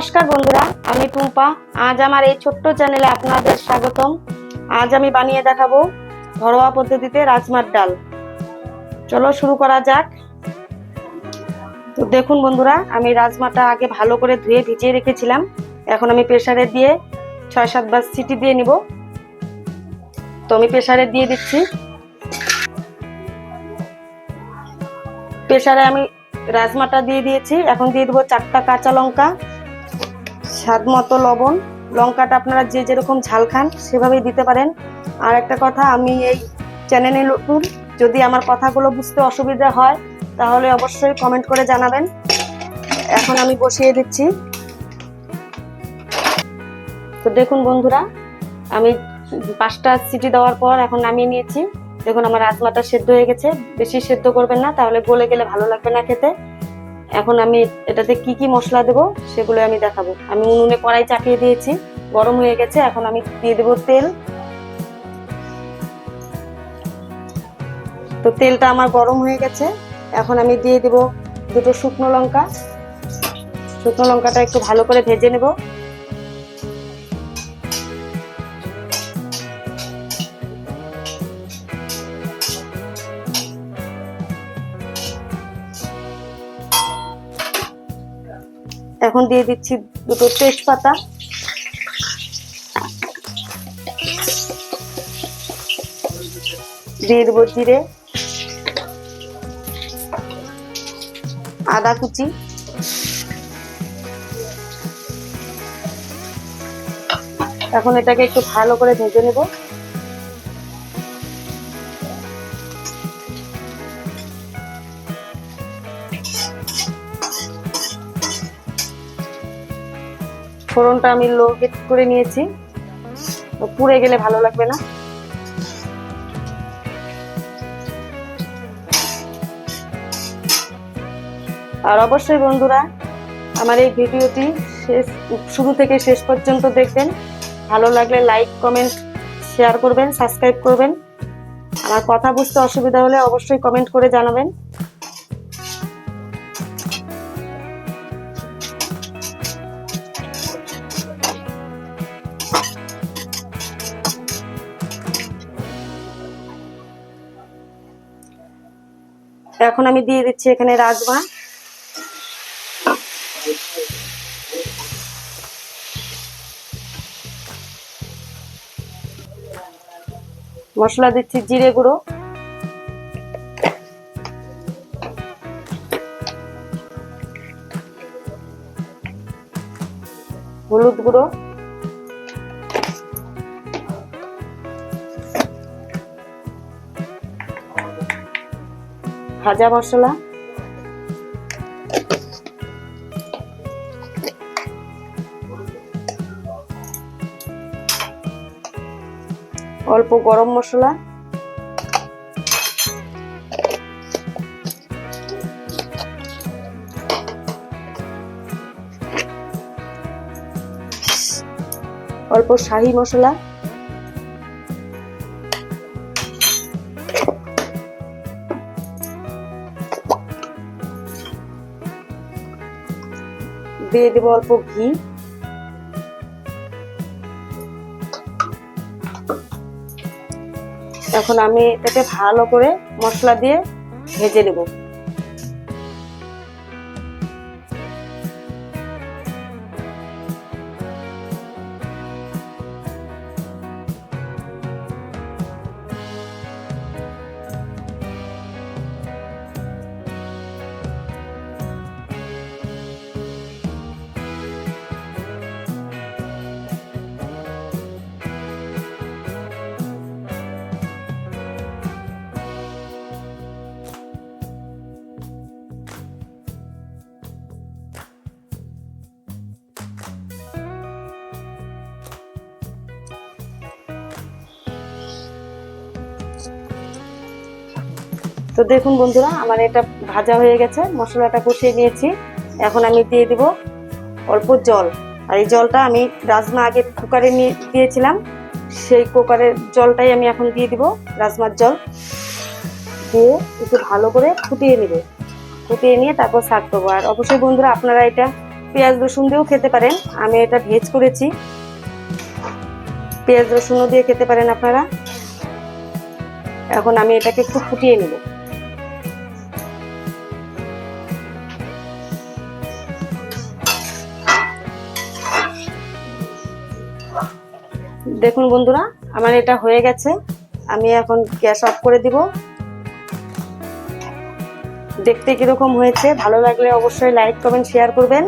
নমস্কার বন্ধুরা, আমি টুম্পা। আজ আমার এই ছোট্ট চ্যানেলে আপনাদের স্বাগতম। আজ আমি বানিয়ে দেখাবো ঘরোয়া পদ্ধতিতে রাজমার ডাল। চলো শুরু করা যাক। তো দেখুন বন্ধুরা, আমি রাজমাটা আগে ভালো করে ধুয়ে ভিজিয়ে রেখেছিলাম। এখন আমি প্রেসারে দিয়ে ছয় সাতবার সিটি দিয়ে নিব। তো আমি প্রেসারে দিয়ে দিচ্ছি। প্রেসারে আমি রাজমাটা দিয়ে দিয়েছি। এখন দিয়ে দেবো চারটা কাঁচা লঙ্কা। স্বাদ মতো লবণ, লঙ্কাটা আপনারা যে যেরকম ঝাল খান সেভাবেই দিতে পারেন। আর একটা কথা, আমি এই চ্যানেলে নতুন, যদি আমার কথাগুলো বুঝতে অসুবিধা হয়, তাহলে অবশ্যই কমেন্ট করে জানাবেন। এখন আমি বসিয়ে দিচ্ছি। তো দেখুন বন্ধুরা, আমি পাঁচটা সিটি দেওয়ার পর এখন নামিয়ে নিয়েছি। দেখুন আমার রাজমাটা সেদ্ধ হয়ে গেছে। বেশি সেদ্ধ করবেন না, তাহলে গলে গেলে ভালো লাগবে না খেতে। এখন আমি এটাতে কি কি মশলা দেবো সেগুলো আমি দেখাবো। আমি উনুনে কড়াই চাপিয়ে দিয়েছি, গরম হয়ে গেছে, এখন আমি দিয়ে দেবো তেল। তো তেলটা আমার গরম হয়ে গেছে, এখন আমি দিয়ে দেবো দুটো শুকনো লঙ্কা। শুকনো লঙ্কাটা একটু ভালো করে ভেজে নেব। এখন দিয়ে দিচ্ছি দুটো তেজপাতা। দিয়ে দেবো জিরে। আদা কুচি। এখন এটাকে একটু ভালো করে ভেজে নেব। ফোড়নটা আমি লো হিট করে নিয়েছি। পুড়ে গেলে ভালো লাগবে না। আর অবশ্যই বন্ধুরা, আমার এই ভিডিওটি শেষ, শুরু থেকে শেষ পর্যন্ত দেখবেন। ভালো লাগলে লাইক কমেন্ট শেয়ার করবেন সাবস্ক্রাইব করবেন। আমার কথা বুঝতে অসুবিধা হলে অবশ্যই কমেন্ট করে জানাবেন। এখন আমি দিয়ে দিচ্ছি এখানে রাজমা। মশলা দিচ্ছি জিরে গুঁড়ো। হলুদ গুঁড়ো। ভাজা মশলা। অল্প গরম মশলা। অল্প শাহি মশলা। দিয়ে দেবো অল্প ঘি। এখন আমি এটাকে ভালো করে মশলা দিয়ে ভেজে নেব। তো দেখুন বন্ধুরা, আমার এটা ভাজা হয়ে গেছে, মশলাটা কষিয়ে নিয়েছি। এখন আমি দিয়ে দিব অল্প জল। আর এই জলটা আমি রাজমা আগে কুকারে নিয়ে দিয়েছিলাম, সেই কুকারের জলটাই আমি এখন দিয়ে দিব, রাজমার জল। দিয়ে একটু ভালো করে ফুটিয়ে নেবে। ফুটিয়ে নিয়ে তারপর সার্ভ দেবো আর অবশ্যই বন্ধুরা, আপনারা এটা পেঁয়াজ, রসুন দিয়েও খেতে পারেন। আমি এটা ভেজ করেছি। পেঁয়াজ, রসুনও দিয়ে খেতে পারেন আপনারা। এখন আমি এটাকে একটু ফুটিয়ে নেব। দেখুন বন্ধুরা, আমার এটা হয়ে গেছে। আমি এখন গ্যাস অফ করে দিব। দেখতে কীরকম হয়েছে, ভালো লাগলে অবশ্যই লাইক, কমেন্ট, শেয়ার করবেন।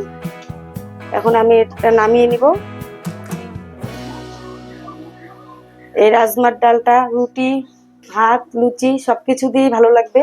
এখন আমি এটা নামিয়ে নিব। এই রাজমার ডালটা, রুটি, ভাত, লুচি সবকিছু দিয়েই ভালো লাগবে।